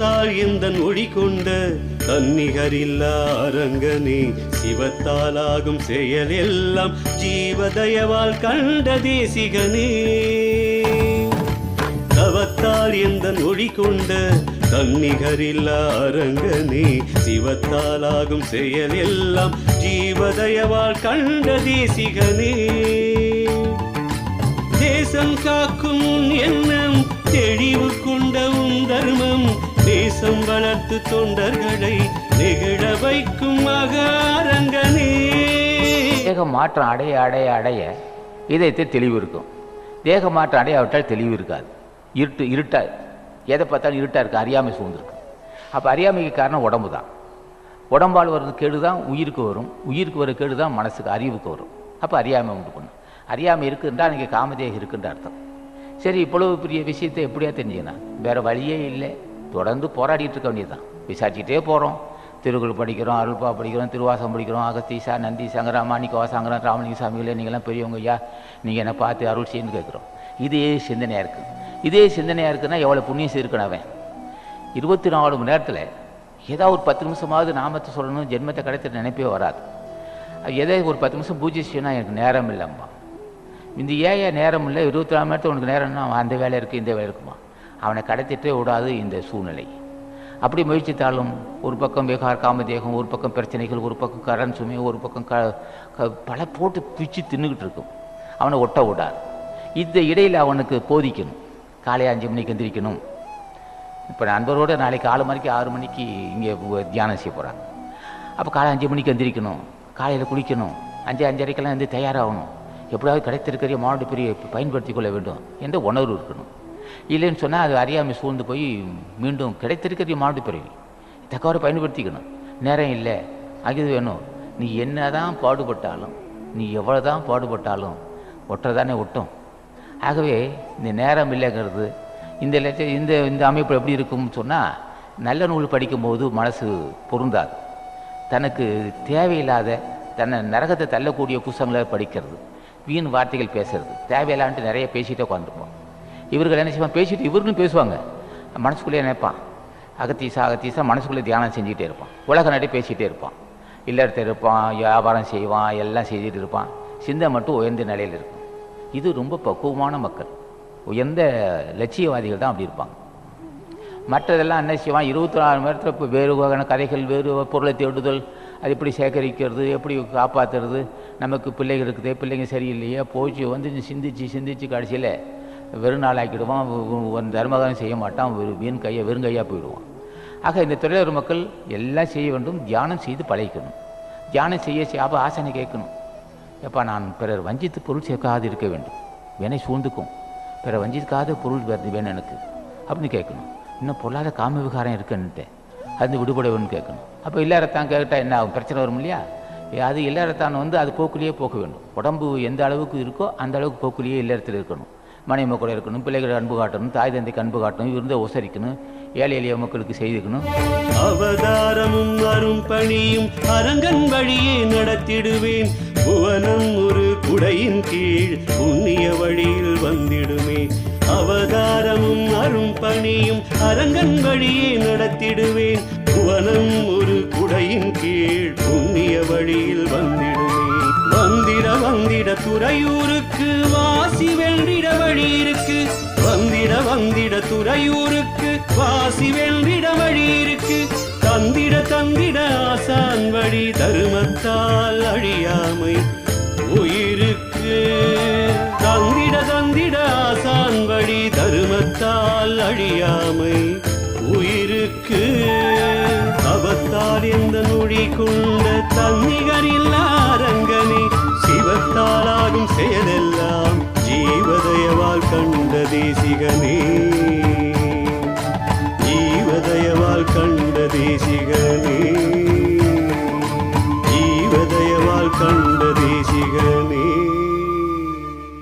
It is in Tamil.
தவத்தால் எந்த ஒளி கொண்ட தன்னிகரில்லா அரங்கனே சிவத்தாலாகும் செயல் எல்லாம் ஜீவதயவால் கண்ட தேசிகனே. தவத்தால் எந்தன் ஒளி கொண்ட தன்னிகரில்லா அரங்கனே சிவத்தாலாகும் செயல் எல்லாம் ஜீவதயவால் கண்ட தேசிகனே. தேசம் காக்கும் என்ன தேசம் வளர்த்து தொண்டர்களை நெகிழ வைக்கும் மகாரங்கனே. தேக மாற்றம் அடைய அடைய அடைய இதயத்தை தெளிவு இருக்கும். தேக மாற்றம் அடையாவிட்டால் தெளிவு இருக்காது. இருட்டு இருட்டா எதை பார்த்தாலும் இருட்டாக இருக்கு அறியாமை சூழ்ந்துருக்கு. அப்போ அறியாமைக்கு காரணம் உடம்பு தான். உடம்பால் வர்றது கேடு தான் உயிருக்கு வரும். உயிருக்கு வர கேடு தான் மனசுக்கு அறிவுக்கு வரும். அப்போ அறியாமை உண்டு பண்ணும். அறியாமை இருக்குன்றா அன்றைக்கி காமதேகம் இருக்குன்ற அர்த்தம். சரி இவ்வளவு பெரிய விஷயத்தை எப்படியா தெரிஞ்சுக்கணும் வேறு வழியே இல்லை. தொடர்ந்து போராடிட்டு இருக்க வேண்டியதுதான். விசாரிச்சுட்டே போகிறோம் திருக்குள் படிக்கிறோம் அருள்பா படிக்கிறோம் திருவாசம் படிக்கிறோம் அகஸ்தீசா நந்தி சங்கரா மாணிக்க வாசங்கரம் ராமலிங்க சாமிகளே நீங்களாம் பெரியவங்க ஐயா. நீங்கள் என்னை பார்த்து அருள் செய்யுன்னு கேட்குறோம். இதே சிந்தனையாக இருக்குது இதே சிந்தனையாக இருக்குன்னா எவ்வளோ புண்ணியம் செய்யிருக்கணும் அவன்? இருபத்தி நாலு மணி நேரத்தில் ஏதாவது ஒரு பத்து நிமிஷமாவது நாமத்தை சொல்லணும் ஜென்மத்தை கிடைத்த நினைப்பே வராது. அது எதை ஒரு பத்து நிமிஷம் பூஜை செய்யணும் எனக்கு நேரம் இல்லைம்மா. இந்த ஏன் நேரம் இல்லை? இருபத்தி நாலு மணி நேரத்தில் உனக்கு நேரம்னா அவன் அந்த வேலை இருக்குது இந்த வேலை இருக்குமா? அவனை கடத்திட்டே விடாது இந்த சூழ்நிலை. அப்படி முயற்சித்தாலும் ஒரு பக்கம் விகார் காமதேகம் ஒரு பக்கம் பிரச்சனைகள் ஒரு பக்கம் கரண் சுமை ஒரு பக்கம் க க- பல போட்டு பிச்சு தின்னுக்கிட்டு இருக்கும். அவனை ஒட்ட விடாது. இந்த இடையில் அவனுக்கு போதிக்கணும். காலை அஞ்சு மணிக்கு எந்திரிக்கணும். இப்போ நண்பரோட நாளைக்கு ஆறு மணிக்கு ஆறு மணிக்கு இங்கே தியானம் செய்ய போகிறாங்க அப்போ காலை அஞ்சு மணிக்கு எந்திரிக்கணும். காலையில் குளிக்கணும். அஞ்சு அஞ்சரைக்கெல்லாம் வந்து தயாராகணும். எப்படியாவது கிடைத்திருக்கிற மாவட்ட பெரிய பயன்படுத்தி கொள்ள வேண்டும் என்ற உணர்வு இருக்கணும். இல்லைன்னு சொன்னால் அது அறியாமை சூழ்ந்து போய் மீண்டும் கிடைத்திருக்கிற மாவட்ட பிறவி. தக்கவாறு பயன்படுத்திக்கணும். நேரம் இல்லை. அது வேணும். நீ என்ன தான் பாடுபட்டாலும் நீ எவ்வளோ தான் பாடுபட்டாலும் ஒட்டுறதானே ஒட்டும். ஆகவே இந்த நேரம் இல்லைங்கிறது இந்த லட்ச இந்த இந்த அமைப்பு எப்படி இருக்கும்னு சொன்னால் நல்ல நூல் படிக்கும்போது மனசு பொருந்தாது. தனக்கு தேவையில்லாத தன்னை நரகத்தை தள்ளக்கூடிய புஸ்தகங்களை படிக்கிறது. வீண் வார்த்தைகள் பேசுறது. தேவையில்லான்ட்டு நிறைய பேசிகிட்டே உட்காந்துருப்போம் இவர்கள் என்ன செய்வாங்க? பேசிட்டு இவர்களும் பேசுவாங்க. மனசுக்குள்ளேயே நினைப்பான். அகத்தீசா அகத்தீசா மனசுக்குள்ளே தியானம் செஞ்சுக்கிட்டே இருப்பான். உலக நடி பேசிகிட்டே இருப்பான். இல்லறத்தை இருப்பான் வியாபாரம் செய்வான் எல்லாம் செய்துட்டு இருப்பான். சிந்தை மட்டும் உயர்ந்த நிலையில் இருக்கும். இது ரொம்ப பக்குவமான மக்கள். உயர்ந்த லட்சியவாதிகள் தான் அப்படி இருப்பாங்க. மற்றதெல்லாம் என்ன செய்வான்? இருபத்தி நாலு நேரத்தில் இப்போ வேறு வகையான கதைகள் வேறு பொருளை தேடுதல் அது எப்படி சேகரிக்கிறது எப்படி காப்பாற்றுறது நமக்கு பிள்ளைகள் இருக்குதே பிள்ளைங்க சரியில்லையே போச்சு வந்து சிந்திச்சு சிந்திச்சு கடைசியில் வெறும் நாளாக்கிடுவான் ஒரு தர்மகாரம் செய்ய மாட்டான் வீண் கையை வெறும் கையாக போயிடுவான். ஆக இந்த தொழிலாளர் மக்கள் எல்லாம் செய்ய வேண்டும் தியானம் செய்து பழகிக்கணும். தியானம் செய்ய செய்ய அப்போ ஆசனை கேட்கணும். எப்பா நான் பிறர் வஞ்சித்து பொருள் சேர்க்காது இருக்க வேண்டும். வேணை சூழ்ந்துக்கும். பிறர் வஞ்சிக்காத பொருள் வேணும் எனக்கு. அப்படின்னு கேட்கணும். இன்னும் பொருளாத காம விகாரம் இருக்குன்ட்டு அது விடுபட வேணும்னு கேட்கணும். அப்போ இல்லாரத்தான் கேட்டால் என்ன ஆகும்? பிரச்சனை வரும் இல்லையா? அது இல்லாரத்தான் வந்து அது போக்குலேயே போக்க வேண்டும். உடம்பு எந்த அளவுக்கு இருக்கோ அந்த அளவுக்கு போக்குலேயே இல்லறத்தில் இருக்கணும். மனைவி கூட இருக்கணும் பிள்ளைகளை அன்பு காட்டணும் தாய் தந்தைக்கு அன்பு காட்டணும் இருந்த உசரிக்கணும் ஏழை எளிய மக்களுக்கு செய்துக்கணும். அவதாரமும் அரும் பணியும் அரங்கன் வழியே நடத்திடுவேன். புவனம் ஒரு குடையின் கீழ் புண்ணிய வழியில் வந்திடுமே. அவதாரமும் அரும் பணியும் அரங்கன் வழியே நடத்திடுவேன். புவனம் ஒரு குடையின் கீழ் புண்ணிய வழியில் வந்திடும். வந்திட வந்திட துறையூருக்கு வாசி வென்றிட வழி இருக்கு வந்திட வந்திட துறையூருக்கு வாசி வென்றிட வழி இருக்கு தந்திட தந்திட ஆசான் வழி தருமத்தால் அழியாமை உயிருக்கு. தந்திட தந்திட ஆசான் வழி தருமத்தால் அழியாமை உயிருக்கு. அவத்தால் எந்த நொழி கொண்ட தன்னிகரில்லா கண்ட